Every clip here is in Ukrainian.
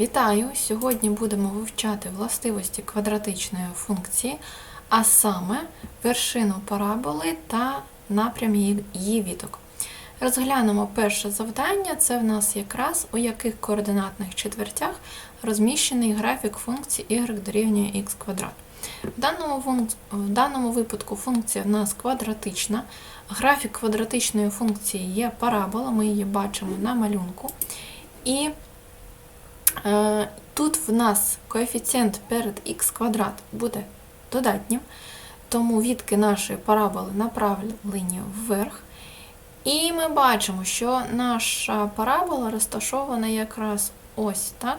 Вітаю! Сьогодні будемо вивчати властивості квадратичної функції, а саме вершину параболи та напрям її віток. Розглянемо перше завдання. Це в нас якраз у яких координатних четвертях розміщений графік функції y дорівнює x квадрат. В даному, в даному випадку функція в нас квадратична. Графік квадратичної функції є парабола, ми її бачимо на малюнку. І Тут в нас коефіцієнт перед х квадрат буде додатнім, тому відки нашої параболи направлені вверх. І ми бачимо, що наша парабола розташована якраз ось так,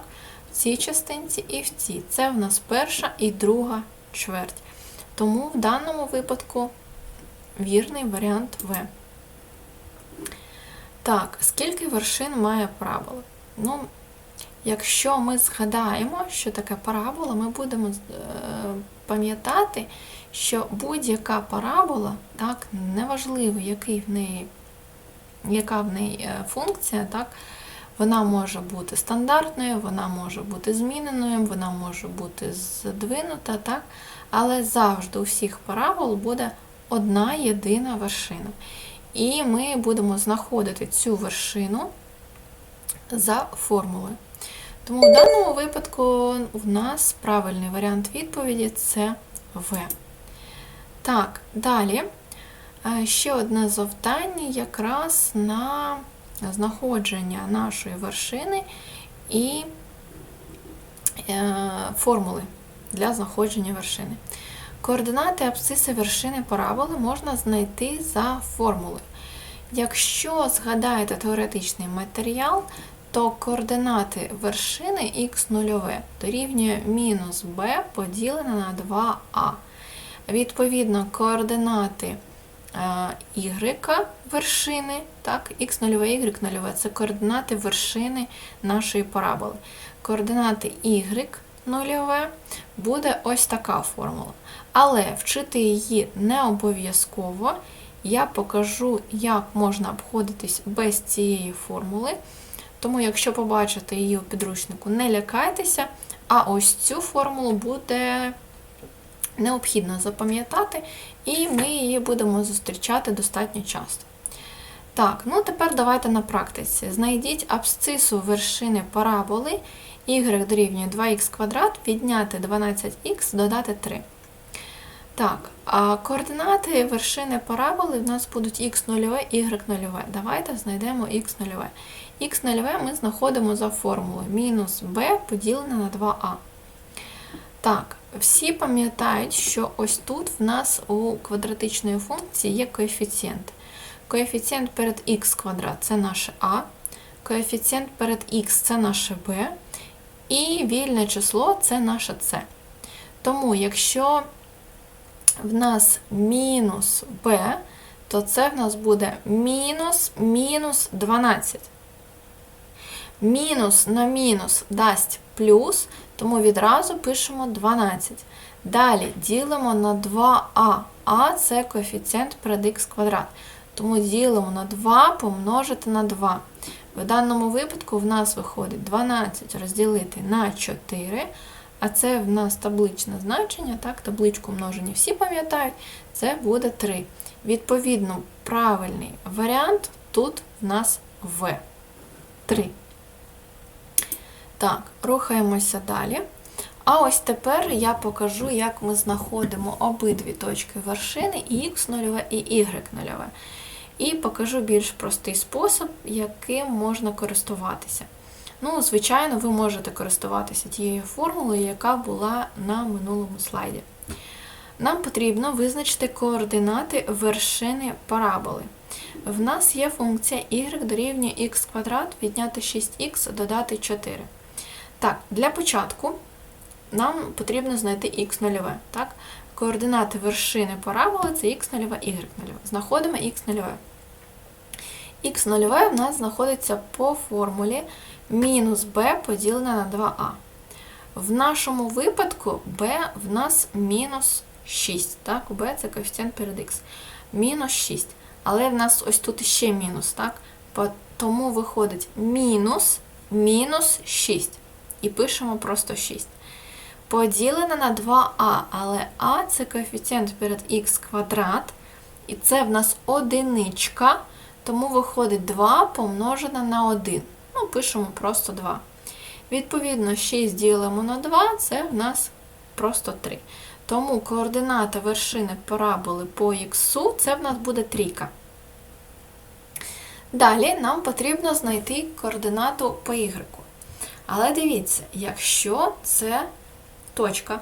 в цій частинці і в цій. Це в нас перша і друга чверть. Тому в даному випадку вірний варіант В. Так, скільки вершин має парабола? Ну, Якщо ми згадаємо, що таке парабола, ми будемо е, пам'ятати, що будь-яка парабола, так, неважливо, який в неї, яка в неї е, функція, так, вона може бути стандартною, вона може бути зміненою, вона може бути здвинута, так, але завжди у всіх парабол буде одна єдина вершина. І ми будемо знаходити цю вершину за формулою. Тому в даному випадку в нас правильний варіант відповіді це В. Так, далі е, ще одне завдання якраз на знаходження нашої вершини і е, формули для знаходження вершини. Координати абсциси вершини параболи можна знайти за формулою. Якщо згадаєте теоретичний матеріал, то координати вершини х0 дорівнює мінус b поділене на 2а. Відповідно, координати y вершини, так, x0, y0 це координати вершини нашої параболи. Координати y нульове буде ось така формула. Але вчити її не обов'язково. Я покажу, як можна обходитись без цієї формули. Тому, якщо побачите її у підручнику, не лякайтеся, а ось цю формулу буде необхідно запам'ятати, і ми її будемо зустрічати достатньо часто. Так, ну тепер давайте на практиці. Знайдіть абсцису вершини параболи y дорівнює 2х квадрат, відняти 12х, додати 3. Так, а координати вершини параболи в нас будуть х0, y0. Давайте знайдемо х0. Х0 ми знаходимо за формулою мінус b поділене на 2а. Так, всі пам'ятають, що ось тут в нас у квадратичної функції є коефіцієнт. Коефіцієнт перед х квадрат це наше а, коефіцієнт перед х це наше b, і вільне число це наше c. Тому, якщо в нас мінус b, то це в нас буде мінус мінус 12. Мінус на мінус дасть плюс, тому відразу пишемо 12. Далі ділимо на 2а. А це коефіцієнт перед х квадрат. Тому ділимо на 2 помножити на 2. В даному випадку в нас виходить 12 розділити на 4. А це в нас табличне значення, так, табличку множення всі пам'ятають, це буде 3. Відповідно, правильний варіант тут в нас В. 3. Так, рухаємося далі. А ось тепер я покажу, як ми знаходимо обидві точки вершини, і х0 і y0. І покажу більш простий спосіб, яким можна користуватися. Ну, звичайно, ви можете користуватися тією формулою, яка була на минулому слайді. Нам потрібно визначити координати вершини параболи. В нас є функція y дорівнює х квадрат відняти 6х додати 4. Так, для початку нам потрібно знайти х0. Так? Координати вершини параболи це х0, y0. Знаходимо х0. Х0 в нас знаходиться по формулі мінус b поділене на 2а. В нашому випадку b в нас мінус 6. Так? b це коефіцієнт перед х. Мінус 6. Але в нас ось тут ще мінус. так? Тому виходить мінус мінус 6. І пишемо просто 6. Поділене на 2а, але а це коефіцієнт перед х квадрат, і це в нас одиничка, тому виходить 2 помножене на 1. Ну, пишемо просто 2. Відповідно, 6 ділимо на 2, це в нас просто 3. Тому координата вершини параболи по х це в нас буде трійка. Далі нам потрібно знайти координату по y. Але дивіться, якщо це точка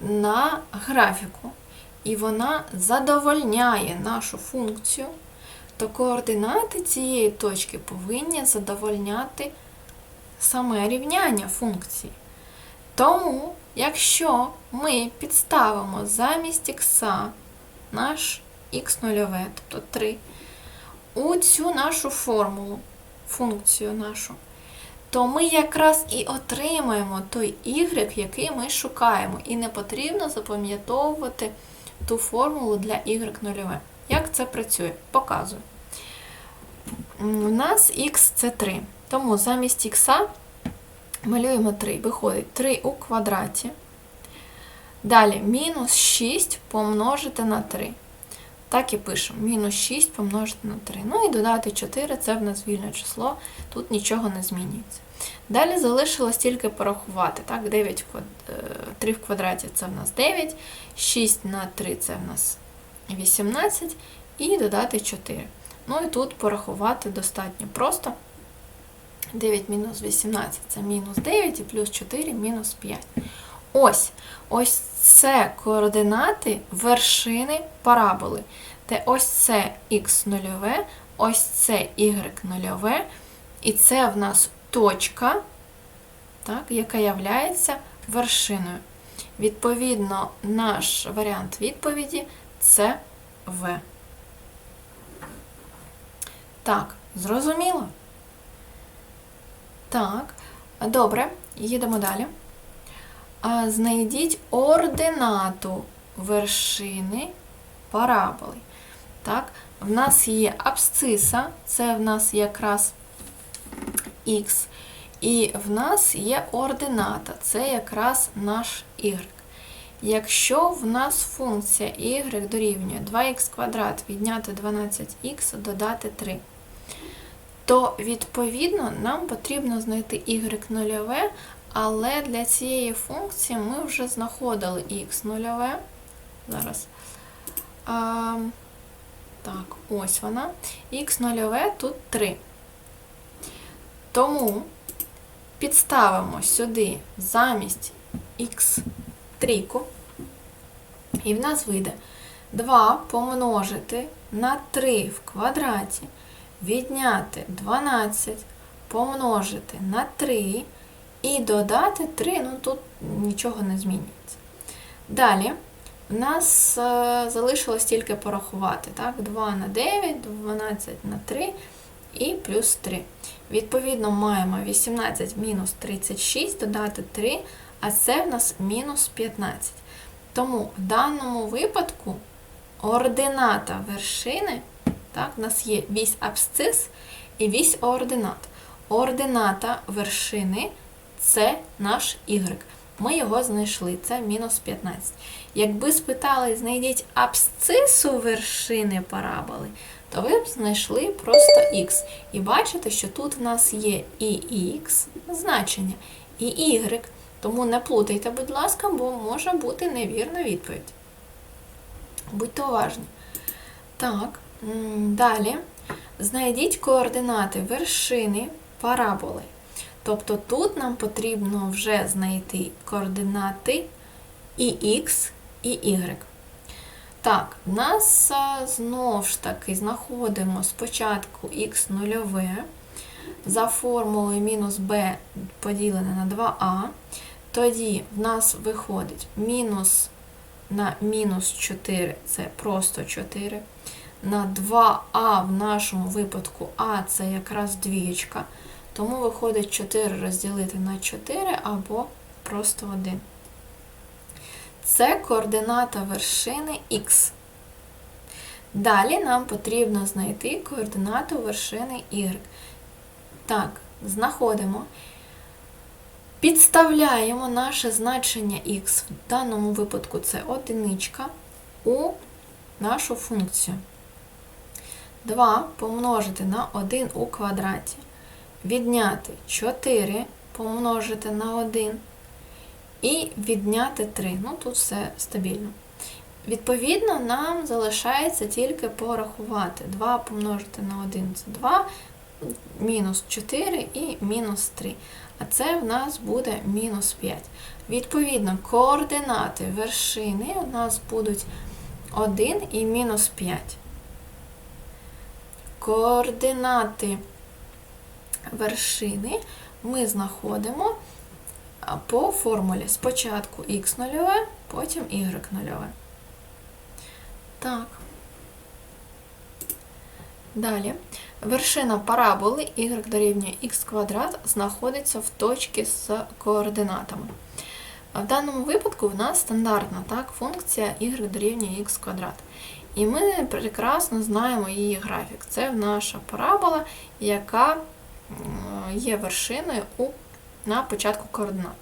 на графіку, і вона задовольняє нашу функцію, то координати цієї точки повинні задовольняти саме рівняння функції. Тому, якщо ми підставимо замість х наш х нульове, тобто 3, у цю нашу формулу, функцію нашу, то ми якраз і отримаємо той y, який ми шукаємо. І не потрібно запам'ятовувати ту формулу для y нульове. Як це працює? Показую. У нас х це 3. Тому замість х малюємо 3. Виходить 3 у квадраті. Далі мінус 6 помножити на 3. Так і пишемо. Мінус 6 помножити на 3. Ну і додати 4 це в нас вільне число, тут нічого не змінюється. Далі залишилось тільки порахувати. Так, 9 3 в квадраті це в нас 9, 6 на 3 це в нас 18 і додати 4. Ну і тут порахувати достатньо просто. 9 мінус 18 це мінус 9 і плюс 4 мінус 5. Ось ось це координати вершини параболи. Де ось це х нульове, ось це y нульове, і це в нас точка, так, яка є вершиною. Відповідно, наш варіант відповіді це В. Так, зрозуміло? Так, добре, їдемо далі. Знайдіть ординату вершини параболи. Так, В нас є абсциса, це в нас якраз х. І в нас є ордината, це якраз наш y. Якщо в нас функція y дорівнює 2х квадрат відняти 12х додати 3, то відповідно нам потрібно знайти y нульове, але для цієї функції ми вже знаходили х нульове. Зараз. А, Так, ось вона. Х нульове тут 3. Тому підставимо сюди замість х трійку, і в нас вийде 2 помножити на 3 в квадраті, відняти 12 помножити на 3 і додати 3, ну тут нічого не змінюється. Далі в нас е, залишилось тільки порахувати. так, 2 на 9, 12 на 3 і плюс 3. Відповідно, маємо 18 мінус 36, додати 3, а це в нас мінус 15. Тому в даному випадку ордината вершини, так, у нас є вісь абсцис і вісь ординат. Ордината вершини це наш y. Ми його знайшли, це мінус 15. Якби спитали, знайдіть абсцису вершини параболи, то ви б знайшли просто х. І бачите, що тут в нас є і х значення, і y. Тому не плутайте, будь ласка, бо може бути невірна відповідь. Будьте уважні. Так, далі знайдіть координати вершини параболи. Тобто тут нам потрібно вже знайти координати і х, і y. Так, в нас знову ж таки знаходимо спочатку х нульове за формулою мінус b поділене на 2а. Тоді в нас виходить мінус на мінус 4 це просто 4. На 2а в нашому випадку А це якраз двієчка. Тому виходить 4 розділити на 4 або просто 1. Це координата вершини Х. Далі нам потрібно знайти координату вершини Y. Так, знаходимо. Підставляємо наше значення х, в даному випадку це одиничка, у нашу функцію. 2 помножити на 1 у квадраті. Відняти 4 помножити на 1 і відняти 3. Ну, тут все стабільно. Відповідно, нам залишається тільки порахувати. 2 помножити на 1 це 2, мінус 4 і мінус 3. А це в нас буде мінус 5. Відповідно, координати вершини у нас будуть 1 і мінус 5. Координати вершини ми знаходимо по формулі спочатку х нульове, потім y нульове. Так. Далі. Вершина параболи y дорівнює х квадрат знаходиться в точці з координатами. В даному випадку в нас стандартна так, функція y дорівнює х квадрат. І ми прекрасно знаємо її графік. Це наша парабола, яка є вершиною у, на початку координат.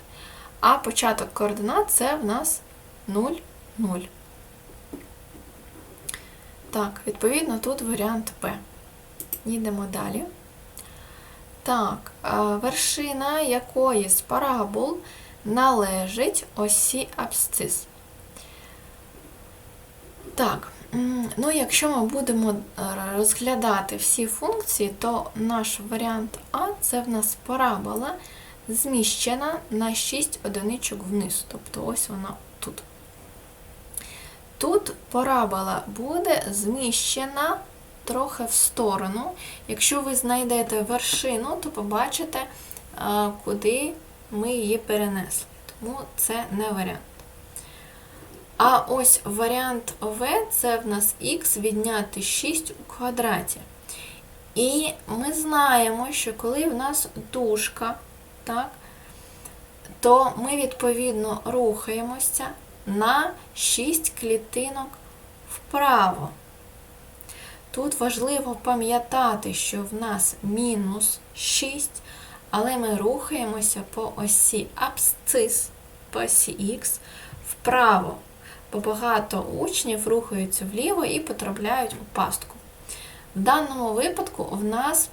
А початок координат це в нас 0, 0. Так, відповідно, тут варіант П. Їдемо далі. Так, вершина якої з парабол належить осі абсцис. Так, ну якщо ми будемо розглядати всі функції, то наш варіант А це в нас парабола зміщена на 6 одиничок вниз. Тобто ось вона тут. Тут парабола буде зміщена трохи в сторону. Якщо ви знайдете вершину, то побачите, куди ми її перенесли. Тому це не варіант. А ось варіант В це в нас х відняти 6 у квадраті. І ми знаємо, що коли в нас дужка, так, то ми відповідно рухаємося на 6 клітинок вправо. Тут важливо пам'ятати, що в нас мінус 6, але ми рухаємося по осі абсцис, по осі Х вправо, бо багато учнів рухаються вліво і потрапляють у пастку. В даному випадку в нас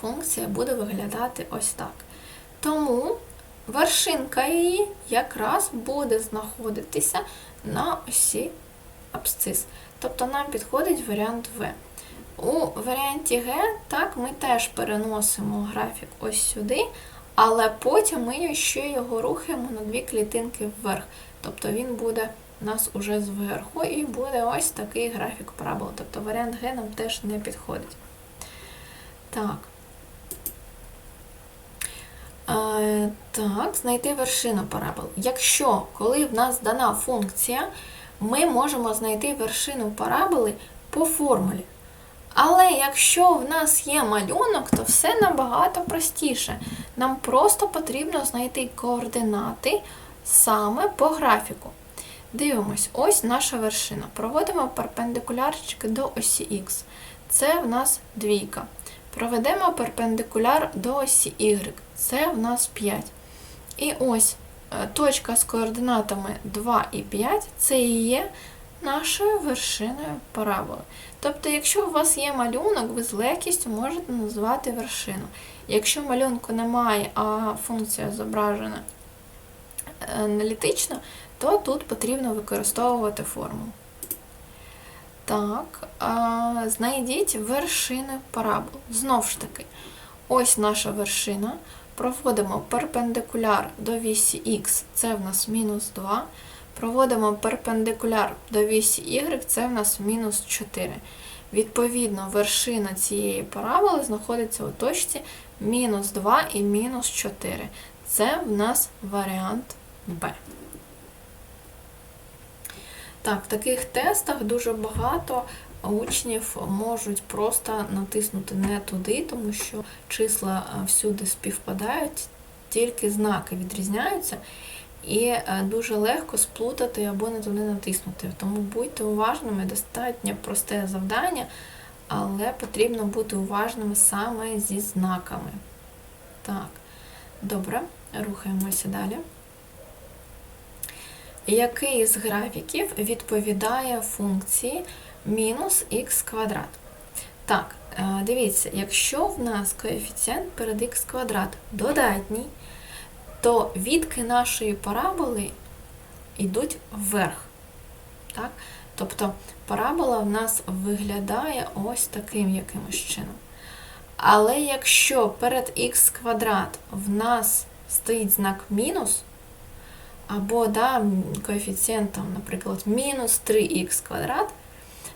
функція буде виглядати ось так. Тому вершинка її якраз буде знаходитися на осі абсцис. Тобто нам підходить варіант В. У варіанті Г, так, ми теж переносимо графік ось сюди, але потім ми ще його рухаємо на дві клітинки вверх. Тобто він буде у нас уже зверху і буде ось такий графік парабол. Тобто варіант Г нам теж не підходить. Так. Е, так, знайти вершину парабол. Якщо, коли в нас дана функція, ми можемо знайти вершину параболи по формулі. Але якщо в нас є малюнок, то все набагато простіше. Нам просто потрібно знайти координати саме по графіку. Дивимось, ось наша вершина. Проводимо перпендикулярчики до осі Х. Це в нас двійка. Проведемо перпендикуляр до осі Y. Це в нас 5. І ось Е, точка з координатами 2 і 5 це і є нашою вершиною параболи. Тобто, якщо у вас є малюнок, ви з легкістю можете назвати вершину. Якщо малюнку немає, а функція зображена е, аналітично, то тут потрібно використовувати формулу. Так, знайдіть вершини парабол. Знову ж таки, ось наша вершина проводимо перпендикуляр до вісі Х, це в нас мінус 2. Проводимо перпендикуляр до вісі Y, це в нас мінус 4. Відповідно, вершина цієї параболи знаходиться у точці мінус 2 і мінус 4. Це в нас варіант Б. Так, в таких тестах дуже багато учнів можуть просто натиснути не туди, тому що числа е, всюди співпадають, тільки знаки відрізняються. І е, дуже легко сплутати або не туди натиснути. Тому будьте уважними, достатньо просте завдання, але потрібно бути уважними саме зі знаками. Так, добре. Рухаємося далі. Який з графіків відповідає функції мінус х квадрат? Так, е, дивіться, якщо в нас коефіцієнт перед х квадрат додатній, то відки нашої параболи йдуть вверх. Так? Тобто парабола в нас виглядає ось таким якимось чином. Але якщо перед х квадрат в нас стоїть знак мінус, або да, коефіцієнт, там, наприклад, мінус 3х квадрат,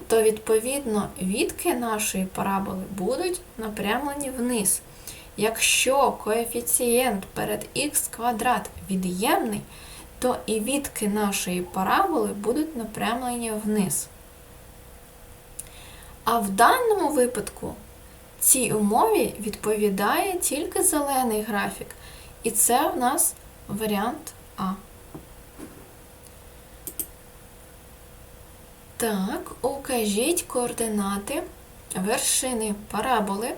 то відповідно відки нашої параболи будуть напрямлені вниз. Якщо коефіцієнт перед х квадрат від'ємний, то і відки нашої параболи будуть напрямлені вниз. А в даному випадку цій умові відповідає тільки зелений графік. І це в нас варіант А. Так, укажіть координати вершини параболи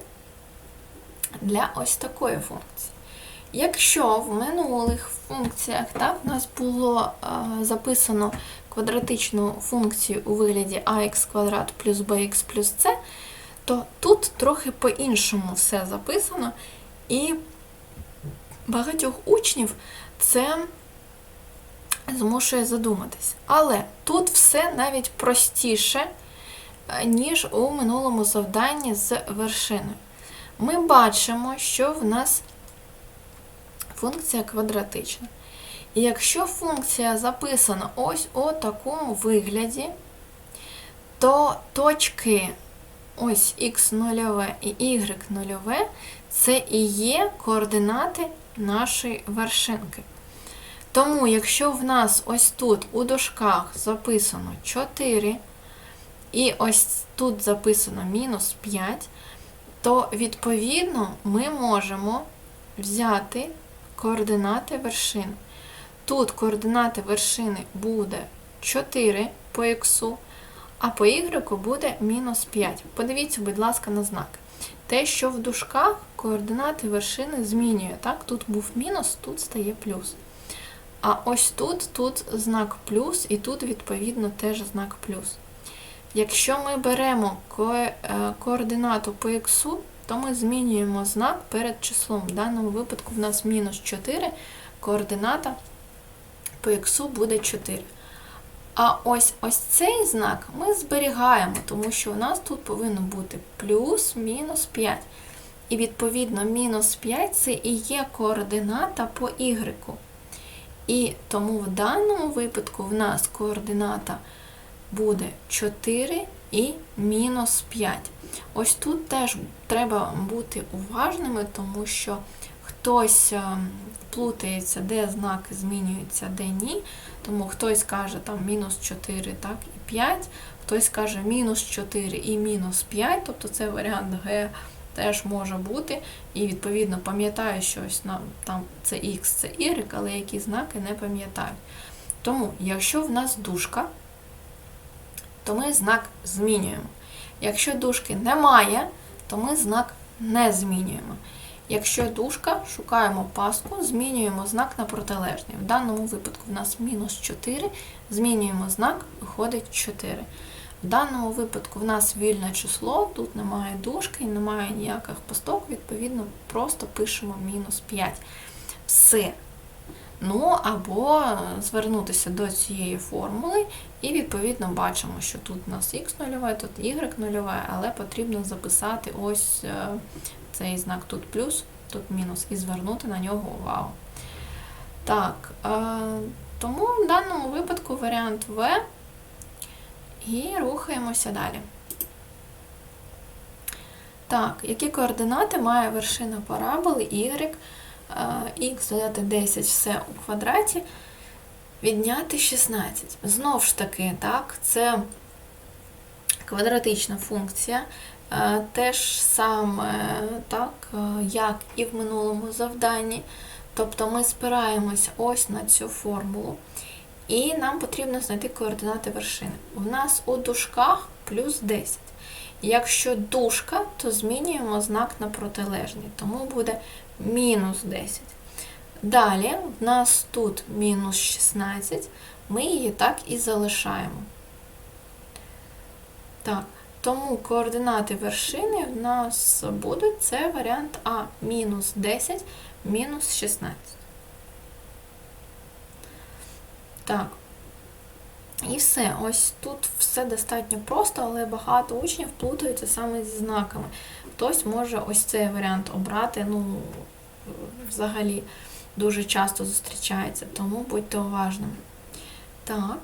для ось такої функції. Якщо в минулих функціях так, у нас було а, записано квадратичну функцію у вигляді ax квадрат плюс bx плюс c, то тут трохи по-іншому все записано, і багатьох учнів це змушує задуматись. Але тут все навіть простіше, е, ніж у минулому завданні з вершиною. Ми бачимо, що в нас функція квадратична. І якщо функція записана ось у такому вигляді, то точки ось x0 і y0 це і є координати нашої вершинки. Тому, якщо в нас ось тут у дужках записано 4, і ось тут записано мінус 5, то відповідно ми можемо взяти координати вершин. Тут координати вершини буде 4 по х, а по y буде мінус 5. Подивіться, будь ласка, на знак. Те, що в дужках координати вершини змінює. Так? Тут був мінус, тут стає плюс. А ось тут тут знак плюс, і тут, відповідно, теж знак плюс. Якщо ми беремо ко координату по х, то ми змінюємо знак перед числом. В даному випадку в нас мінус 4, координата по х буде 4. А ось ось цей знак ми зберігаємо, тому що у нас тут повинно бути плюс мінус 5. І, відповідно, мінус 5 це і є координата по y. І тому в даному випадку в нас координата буде 4 і мінус 5. Ось тут теж треба бути уважними, тому що хтось е, плутається, де знаки змінюються, де ні. Тому хтось каже там мінус 4 так, і 5, хтось каже мінус 4 і мінус 5, тобто це варіант Г теж може бути. І, відповідно, пам'ятаю, що ось там це X, це Y, але які знаки не пам'ятаю. Тому, якщо в нас дужка, то ми знак змінюємо. Якщо дужки немає, то ми знак не змінюємо. Якщо дужка, шукаємо паску, змінюємо знак на протилежний. В даному випадку в нас мінус 4, змінюємо знак, виходить 4. В даному випадку в нас вільне число, тут немає дужки, немає ніяких пасток, відповідно, просто пишемо мінус 5. Все. Ну, або звернутися до цієї формули, і, відповідно, бачимо, що тут у нас х нульове, тут y нульове, але потрібно записати ось е, цей знак тут плюс, тут мінус, і звернути на нього увагу. Так, е, тому в даному випадку варіант В. І рухаємося далі. Так, які координати має вершина параболи y, х додати 10 все у квадраті, відняти 16. Знову ж таки, так, це квадратична функція. Теж саме, так, як і в минулому завданні. Тобто ми спираємось ось на цю формулу. І нам потрібно знайти координати вершини. У нас у дужках плюс 10. Якщо дужка, то змінюємо знак на протилежний, тому буде мінус 10. Далі в нас тут мінус 16, ми її так і залишаємо. Так, тому координати вершини в нас будуть це варіант А мінус 10, мінус 16. Так. І все. Ось тут все достатньо просто, але багато учнів плутаються саме зі знаками. Хтось може ось цей варіант обрати, ну, взагалі дуже часто зустрічається, тому будьте уважними. Так.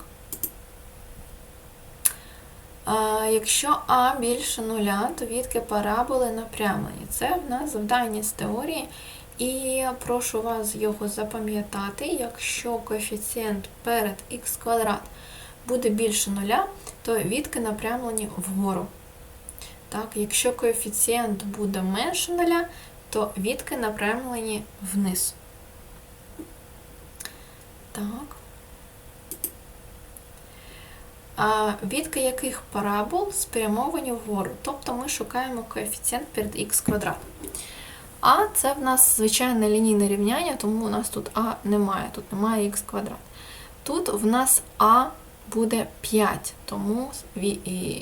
А, Якщо А більше нуля, то відки параболи напрямлені. Це в нас завдання з теорії. І прошу вас його запам'ятати, якщо коефіцієнт перед х квадрат буде більше нуля, то відки напрямлені вгору. Так, Якщо коефіцієнт буде менше нуля, то відки напрямлені вниз. Так. А відки яких парабол спрямовані вгору? Тобто ми шукаємо коефіцієнт перед х квадрат. А це в нас звичайне лінійне рівняння, тому у нас тут А немає, тут немає х квадрат. Тут в нас А буде 5, тому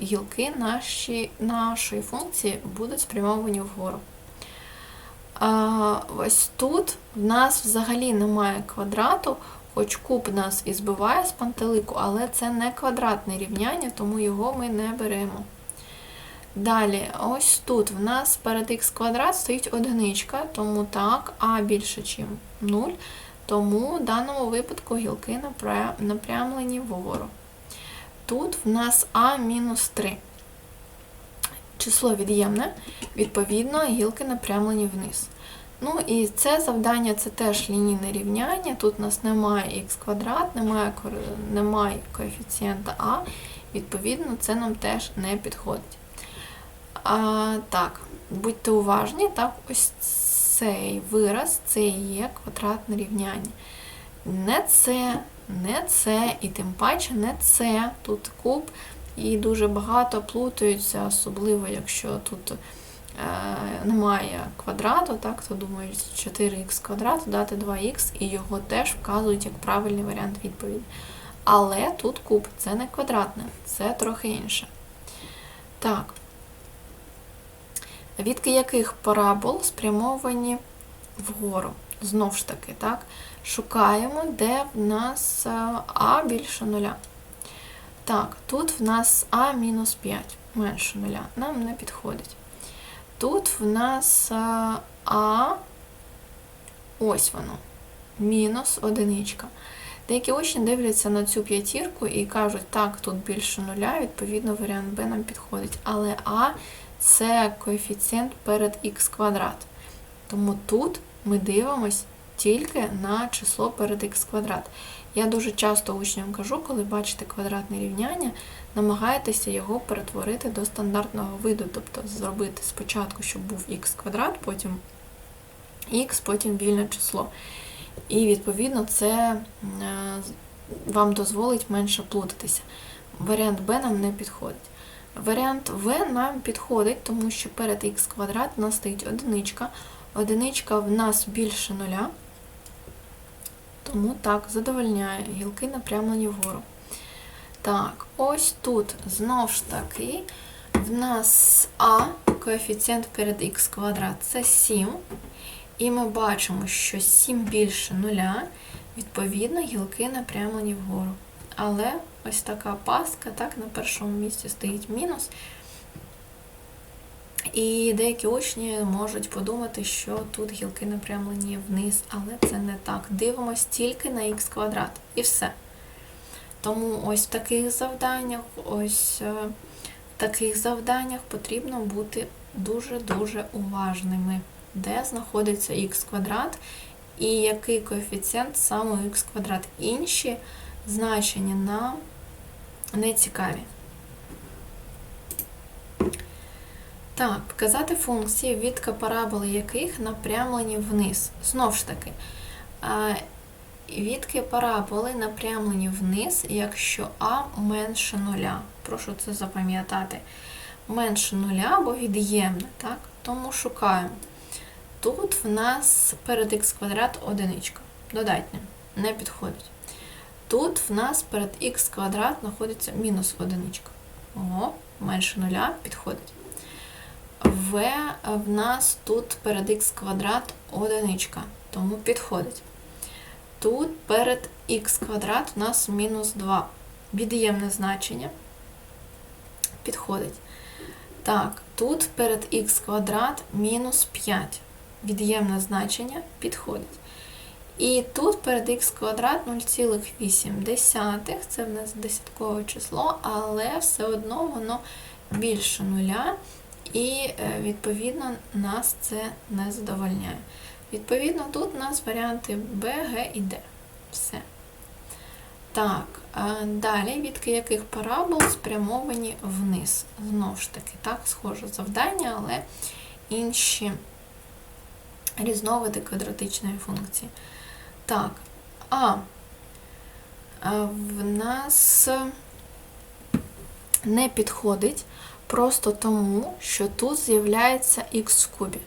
гілки наші, нашої функції будуть спрямовані вгору. А, Ось тут в нас взагалі немає квадрату, хоч куб нас і збиває з пантелику, але це не квадратне рівняння, тому його ми не беремо. Далі, ось тут в нас перед х квадрат стоїть одиничка, тому так, а більше, ніж 0, тому в даному випадку гілки напрямлені вгору. Тут в нас а мінус 3. Число від'ємне, відповідно, гілки напрямлені вниз. Ну і це завдання це теж лінійне рівняння. Тут у нас немає х квадрат, немає немає коефіцієнта А, відповідно, це нам теж не підходить. А, Так, будьте уважні, так, ось цей вираз це є квадратне рівняння. Не це, не це, і тим паче не це. Тут куб, і дуже багато плутаються, особливо, якщо тут е, немає квадрату, так, то думають 4х квадрат, дати 2х, і його теж вказують як правильний варіант відповіді. Але тут куб це не квадратне, це трохи інше. Так. Відки яких парабол спрямовані вгору? Знову ж таки, так? Шукаємо, де в нас А більше нуля. Так, тут в нас А мінус 5 менше нуля. Нам не підходить. Тут в нас А, ось воно, мінус одиничка. Деякі учні дивляться на цю п'ятірку і кажуть, так, тут більше нуля, відповідно, варіант Б нам підходить. Але А це коефіцієнт перед х квадрат. Тому тут ми дивимось тільки на число перед х квадрат. Я дуже часто учням кажу, коли бачите квадратне рівняння, намагайтеся його перетворити до стандартного виду, тобто зробити спочатку, щоб був х квадрат, потім х, потім вільне число. І, відповідно, це е, вам дозволить менше плутатися. Варіант Б нам не підходить. Варіант В нам підходить, тому що перед х квадрат у нас стоїть одиничка. Одиничка в нас більше нуля. Тому так, задовольняє гілки напрямлені вгору. Так, ось тут знову ж таки в нас А, коефіцієнт перед х квадрат це 7. І ми бачимо, що 7 більше нуля, відповідно, гілки напрямлені вгору. Але ось така паска, так, на першому місці стоїть мінус. І деякі учні можуть подумати, що тут гілки напрямлені вниз, але це не так. Дивимось тільки на х квадрат і все. Тому ось в таких завданнях, ось е, в таких завданнях потрібно бути дуже-дуже уважними, де знаходиться х квадрат і який коефіцієнт саме х квадрат. Інші значення нам не цікаві. Так, показати функції, відка параболи яких напрямлені вниз. Знову ж таки, відки параболи напрямлені вниз, якщо А менше нуля. Прошу це запам'ятати. Менше нуля або від'ємне. так? Тому шукаємо. Тут в нас перед х квадрат одиничка. додатнє, не підходить. Тут в нас перед х квадрат знаходиться мінус одиничка. Ого, менше нуля підходить. В в нас тут перед х квадрат одиничка, тому підходить. Тут перед х квадрат у нас мінус 2. Від'ємне значення підходить. Так, тут перед х квадрат мінус 5. Від'ємне значення підходить. І тут перед х квадрат 0,8. Це в нас десяткове число, але все одно воно більше нуля, і е, відповідно нас це не задовольняє. Відповідно, тут у нас варіанти Б, Г і Д. Все. Так, е, далі відки яких парабол спрямовані вниз. Знову ж таки, так, схоже завдання, але інші різновиди квадратичної функції. Так, а е, в нас не підходить просто тому, що тут з'являється х в кубі.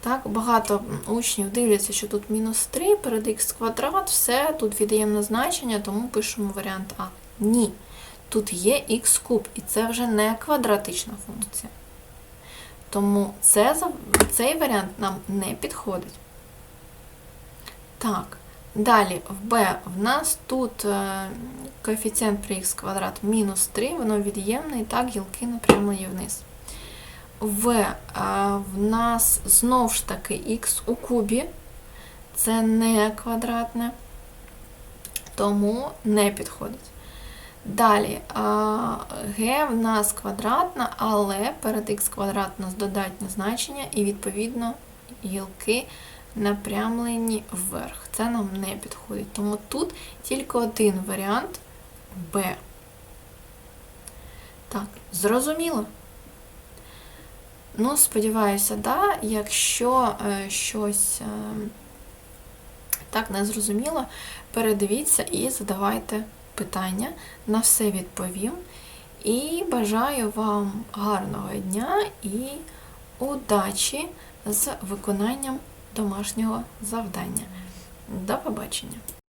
Так, багато учнів дивляться, що тут мінус 3 перед х квадрат, все, тут від'ємне значення, тому пишемо варіант А. Ні. Тут є х куб, і це вже не квадратична функція. Тому це, цей варіант нам не підходить. Так, далі в b в нас тут е, коефіцієнт при х квадрат мінус 3, воно від'ємне, і так гілки напрямлені вниз. В в нас знову ж таки х у кубі, це не квадратне, тому не підходить. Далі г в нас квадратна, але перед х квадрат у нас додатнє значення, і, відповідно, гілки напрямлені вверх. Це нам не підходить. Тому тут тільки один варіант Б. Так, зрозуміло? Ну, сподіваюся, да. Якщо е, щось е, так не зрозуміло, передивіться і задавайте питання. На все відповім. І бажаю вам гарного дня і удачі з виконанням домашнього завдання. До побачення!